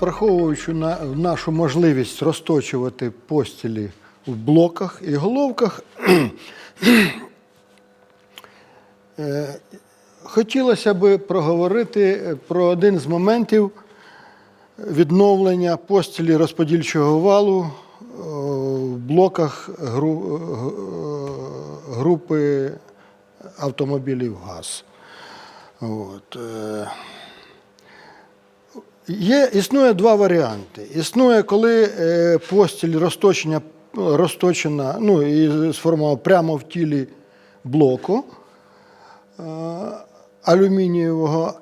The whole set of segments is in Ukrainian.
враховуючи на, нашу можливість розточувати постілі в блоках і головках, е, хотілося би проговорити про один з моментів відновлення постілі розподільчого валу е, в блоках е, групи автомобілів ГАЗ. От. Є, існує два варіанти. Існує, коли е, постіль розточення, розточена ну, і сформована прямо в тілі блоку е, алюмінієвого,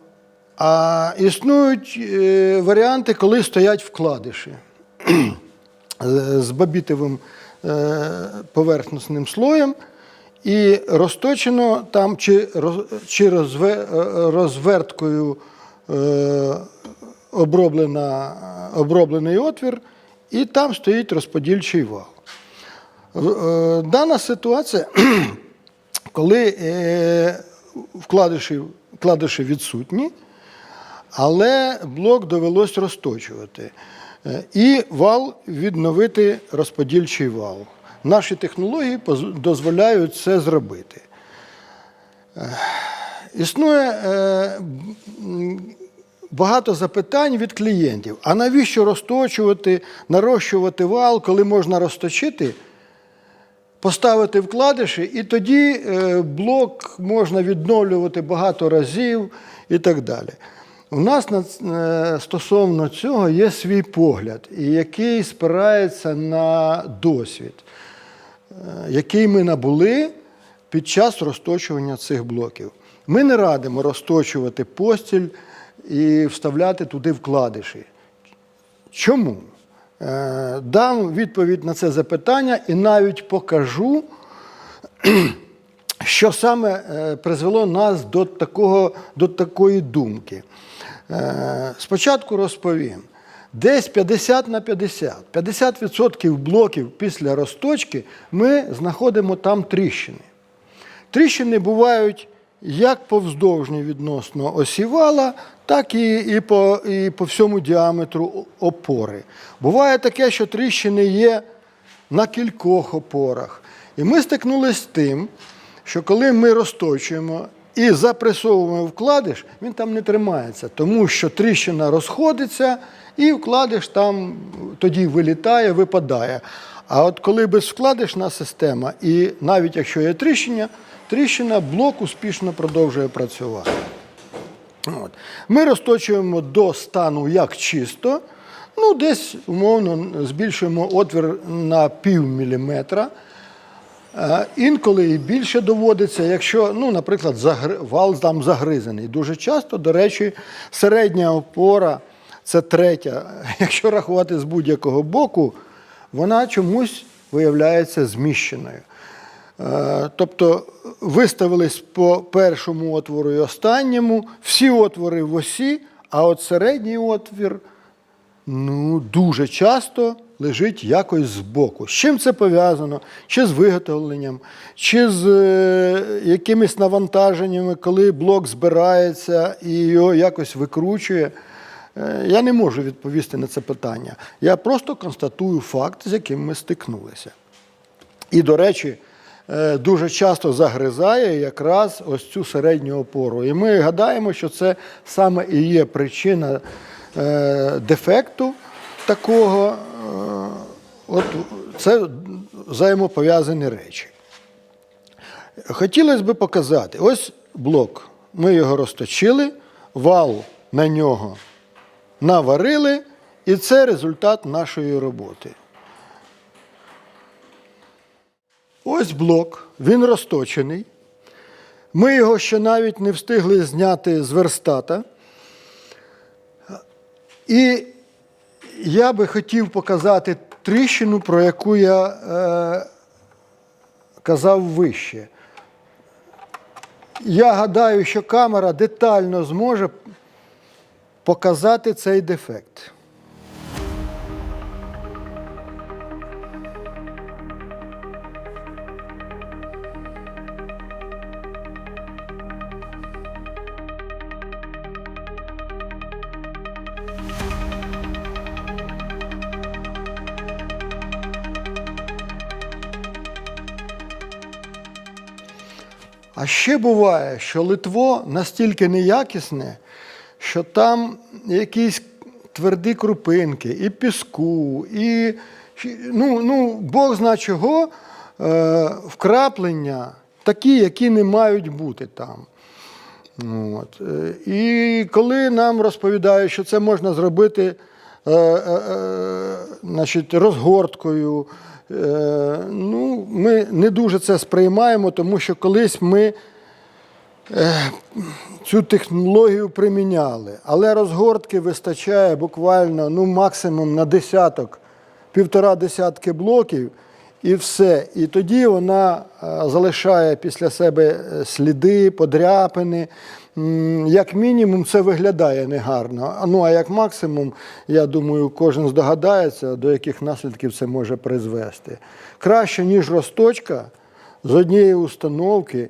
а існують е, варіанти, коли стоять вкладиші з- бабітовим поверхностним слоєм. І розточено там чи, чи розве, розверткою е, оброблена, оброблений отвір, і там стоїть розподільчий вал. Е, Дана ситуація, коли е, вкладиші, вкладиші відсутні, але блок довелось розточувати. Е, І вал відновити розподільчий вал. Наші технології дозволяють це зробити. Існує багато запитань від клієнтів. А навіщо розточувати, нарощувати вал, коли можна розточити, поставити вкладиші, і тоді е, блок можна відновлювати багато разів і так далі. У нас е, стосовно цього є свій погляд, який спирається на досвід, е, який ми набули під час розточування цих блоків. Ми не радимо розточувати постіль і вставляти туди вкладиші. Чому? Е, Дам відповідь на це запитання і навіть покажу, що саме е, призвело нас до, такого, до такої думки. Е, Спочатку розповім. Десь 50 на 50. 50% блоків після розточки ми знаходимо там тріщини. Тріщини бувають як повздовжні відносно осі вала, так і, і, по, і по всьому діаметру опори. Буває таке, що тріщини є на кількох опорах. І ми стикнулися з тим, що коли ми розточуємо і запресовуємо вкладиш, він там не тримається, тому що тріщина розходиться, і вкладиш там тоді вилітає, випадає. А от коли безвкладишна система, і навіть якщо є тріщина, тріщина блок успішно продовжує працювати. От. Ми розточуємо до стану як чисто, ну десь умовно збільшуємо отвір на пів міліметра. Е, Інколи і більше доводиться, якщо, ну, наприклад, вал там загризаний. Дуже часто, до речі, середня опора це третя. Якщо рахувати з будь-якого боку, вона чомусь виявляється зміщеною. Е, Тобто виставились по першому отвору і останньому, всі отвори в осі, а от середній отвір ну, дуже часто лежить якось збоку. З чим це пов'язано? Чи з виготовленням, чи з е, якимись навантаженнями, коли блок збирається і його якось викручує. Е, Я не можу відповісти на це питання. Я просто констатую факт, з яким ми стикнулися. І, до речі, е, дуже часто загризає якраз ось цю середню опору. І ми гадаємо, що це саме і є причина е, дефекту такого. От це взаємопов'язані речі. Хотілося б показати, ось блок. Ми його розточили, вал на нього наварили, і це результат нашої роботи. Ось блок, він розточений. Ми його ще навіть не встигли зняти з верстата. І я би хотів показати тріщину, про яку я е, казав вище. Я гадаю, що камера детально зможе показати цей дефект. А ще буває, що литво настільки неякісне, що там якісь тверді крупинки, і піску, і ну, ну, Бог зна чого, е, вкраплення такі, які не мають бути там. От. е, І коли нам розповідають, що це можна зробити е, е, е, значить, розгорткою, е, ну, ми не дуже це сприймаємо, тому що колись ми цю технологію приміняли. Але розгортки вистачає буквально ну, максимум на десяток, півтора десятки блоків. І все. І тоді вона е, залишає після себе е, сліди, подряпини. Як мінімум, це виглядає негарно. Ну а як максимум, я думаю, кожен здогадається, до яких наслідків це може призвести. Краще, ніж росточка з однієї установки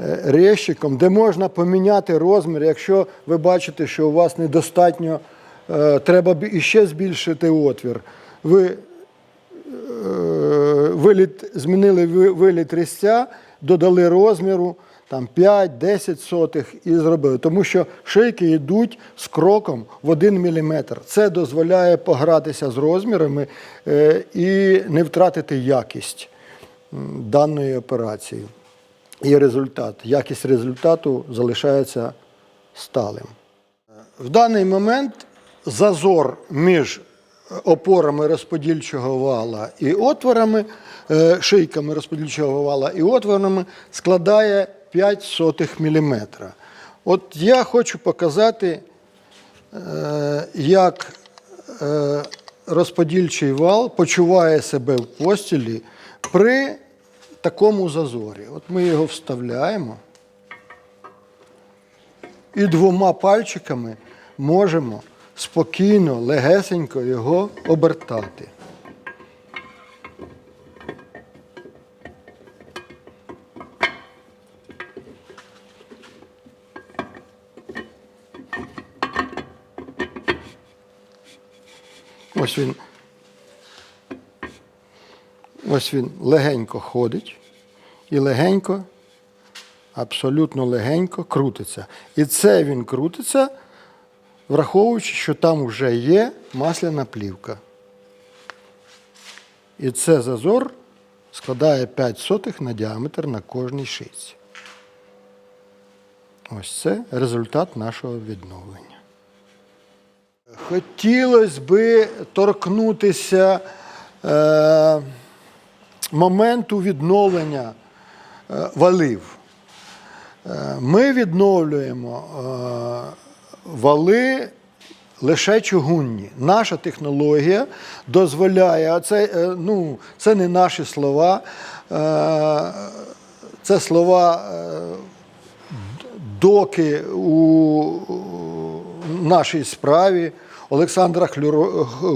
е, резчиком, де можна поміняти розмір, якщо ви бачите, що у вас недостатньо, е, треба іще збільшити отвір. Ви е, виліт, змінили виліт різця, додали розміру там 5-10 сотих і зробили. Тому що шийки йдуть з кроком в 1 мм. Це дозволяє погратися з розмірами і не втратити якість даної операції. І результат. Якість результату залишається сталим. В даний момент зазор між опорами розподільчого вала і отворами, е, шийками розподільчого вала і отворами складає 5 сотих міліметра. От я хочу показати, е, як е, розподільчий вал почуває себе в постілі при такому зазорі. От ми його вставляємо і двома пальчиками можемо спокійно, легесенько його обертати. Ось він. Ось він легенько ходить і легенько абсолютно легенько крутиться. І це він крутиться, враховуючи, що там вже є масляна плівка. І це зазор складає 5 сотих на діаметр на кожній шийці. Ось це результат нашого відновлення. Хотілося би торкнутися е, моменту відновлення е, валив. Е, Ми відновлюємо е, вали лише чугунні. Наша технологія дозволяє, а це, ну, це не наші слова, це слова доки у нашій справі Олександра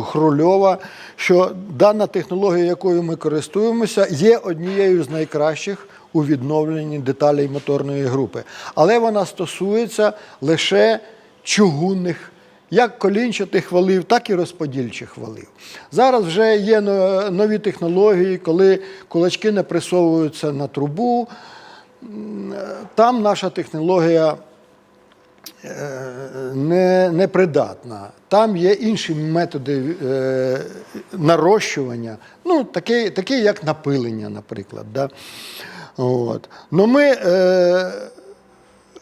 Хрульова, що дана технологія, якою ми користуємося, є однією з найкращих у відновленні деталей моторної групи. Але вона стосується лише чугунних. Як колінчатих валів, так і розподільчих валів. Зараз вже є нові технології, коли кулачки напресовуються на трубу. Там наша технологія е, не, непридатна. Там є інші методи е, нарощування, ну, такі, такі як напилення, наприклад. Да? От. Но ми е,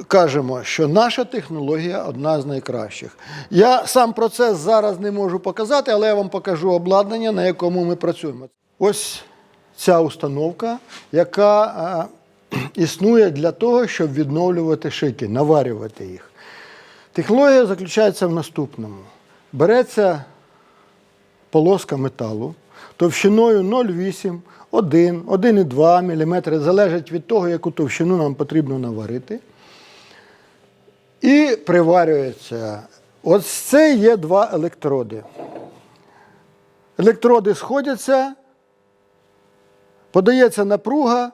кажемо, що наша технологія одна з найкращих. Я сам процес зараз не можу показати, але я вам покажу обладнання, на якому ми працюємо. Ось ця установка, яка е, існує для того, щоб відновлювати шики, наварювати їх. Технологія заключається в наступному: береться полоска металу товщиною 0,8, 1, 1,2 мм, залежить від того, яку товщину нам потрібно наварити. І приварюється. Ось це є два електроди. Електроди сходяться, подається напруга,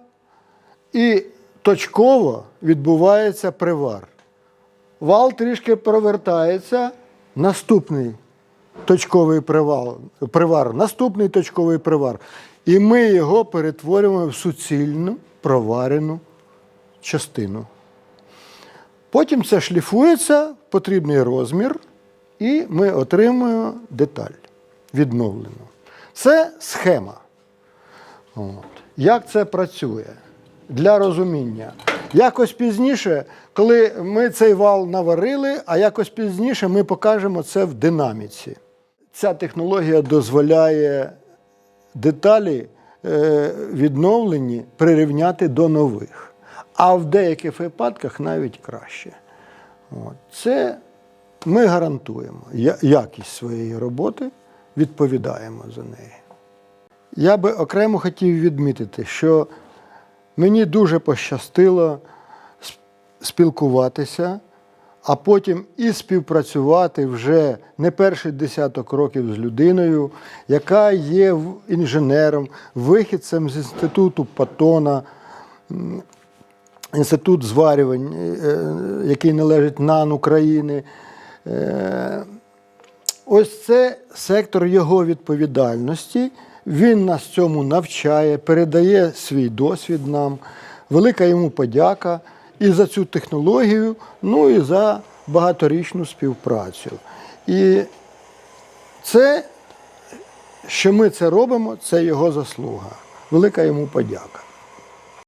і точково відбувається привар. Вал трішки провертається, наступний точковий привал, привар, наступний точковий привар. І ми його перетворюємо в суцільну проварену частину. Потім це шліфується потрібний розмір, і ми отримуємо деталь відновлену. Це схема. От. Як це працює? Для розуміння. Якось пізніше, коли ми цей вал наварили, а якось пізніше ми покажемо це в динаміці. Ця технологія дозволяє деталі е, відновлені прирівняти до нових, а в деяких випадках навіть краще. Це ми гарантуємо якість своєї роботи, відповідаємо за неї. Я би окремо хотів відмітити, що мені дуже пощастило спілкуватися, а потім і співпрацювати вже не перший десяток років з людиною, яка є інженером, вихідцем з інституту Патона, інститут зварювань, е, який належить НАН України. Е, Ось це сектор його відповідальності. Він нас цьому навчає, передає свій досвід нам. Велика йому подяка і за цю технологію, ну і за багаторічну співпрацю. І це, що ми це робимо, це його заслуга. Велика йому подяка.